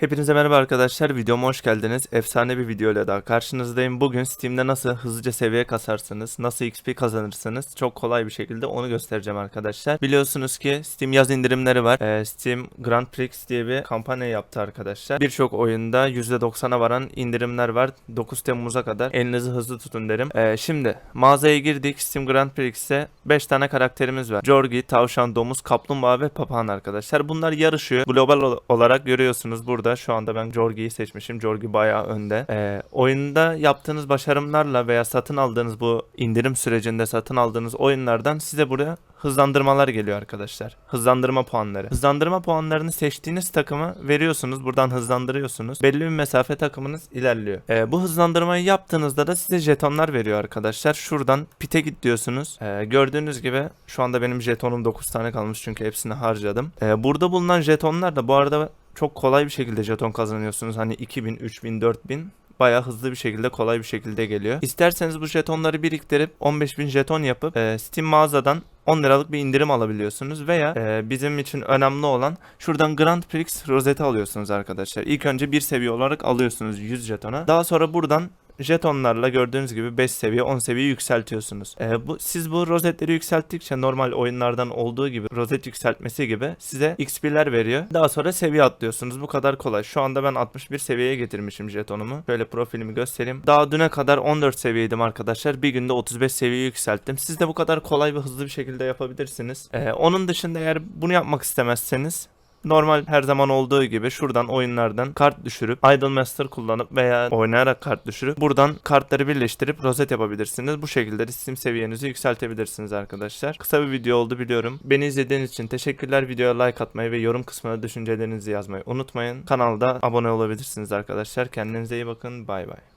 Hepinize merhaba arkadaşlar. Videoma hoş geldiniz. Efsane bir video ile daha karşınızdayım. Bugün Steam'de nasıl hızlıca seviye kasarsınız, nasıl XP kazanırsınız çok kolay bir şekilde onu göstereceğim arkadaşlar. Biliyorsunuz ki Steam yaz indirimleri var. Ee, Steam Grand Prix diye bir kampanya yaptı arkadaşlar. Birçok oyunda %90'a varan indirimler var. 9 Temmuz'a kadar elinizi hızlı tutun derim. Ee, şimdi mağazaya girdik. Steam Grand Prix'e 5 tane karakterimiz var. Jorgi, Tavşan, Domuz, Kaplumbağa ve Papağan arkadaşlar. Bunlar yarışıyor. Global ol- olarak görüyorsunuz burada. Şu anda ben Jorgi'yi seçmişim. Jorgi bayağı önde. Ee, oyunda yaptığınız başarımlarla veya satın aldığınız bu indirim sürecinde satın aldığınız oyunlardan size buraya hızlandırmalar geliyor arkadaşlar. Hızlandırma puanları. Hızlandırma puanlarını seçtiğiniz takımı veriyorsunuz. Buradan hızlandırıyorsunuz. Belli bir mesafe takımınız ilerliyor. Ee, bu hızlandırmayı yaptığınızda da size jetonlar veriyor arkadaşlar. Şuradan pite git diyorsunuz. Ee, gördüğünüz gibi şu anda benim jetonum 9 tane kalmış çünkü hepsini harcadım. Ee, burada bulunan jetonlar da bu arada çok kolay bir şekilde jeton kazanıyorsunuz. Hani 2000, 3000, 4000 bayağı hızlı bir şekilde kolay bir şekilde geliyor. İsterseniz bu jetonları biriktirip 15.000 jeton yapıp e, Steam mağazadan 10 liralık bir indirim alabiliyorsunuz veya e, bizim için önemli olan şuradan Grand Prix rozeti alıyorsunuz arkadaşlar. İlk önce bir seviye olarak alıyorsunuz 100 jetona. Daha sonra buradan jetonlarla gördüğünüz gibi 5 seviye 10 seviye yükseltiyorsunuz. Ee, bu siz bu rozetleri yükselttikçe normal oyunlardan olduğu gibi rozet yükseltmesi gibi size XP'ler veriyor. Daha sonra seviye atlıyorsunuz. Bu kadar kolay. Şu anda ben 61 seviyeye getirmişim jetonumu. Şöyle profilimi göstereyim. Daha düne kadar 14 seviyeydim arkadaşlar. Bir günde 35 seviye yükselttim. Siz de bu kadar kolay ve hızlı bir şekilde yapabilirsiniz. Ee, onun dışında eğer bunu yapmak istemezseniz Normal her zaman olduğu gibi şuradan oyunlardan kart düşürüp Idle Master kullanıp veya oynayarak kart düşürüp buradan kartları birleştirip rozet yapabilirsiniz. Bu şekilde de Steam seviyenizi yükseltebilirsiniz arkadaşlar. Kısa bir video oldu biliyorum. Beni izlediğiniz için teşekkürler. Videoya like atmayı ve yorum kısmına düşüncelerinizi yazmayı unutmayın. Kanalda abone olabilirsiniz arkadaşlar. Kendinize iyi bakın. Bay bay.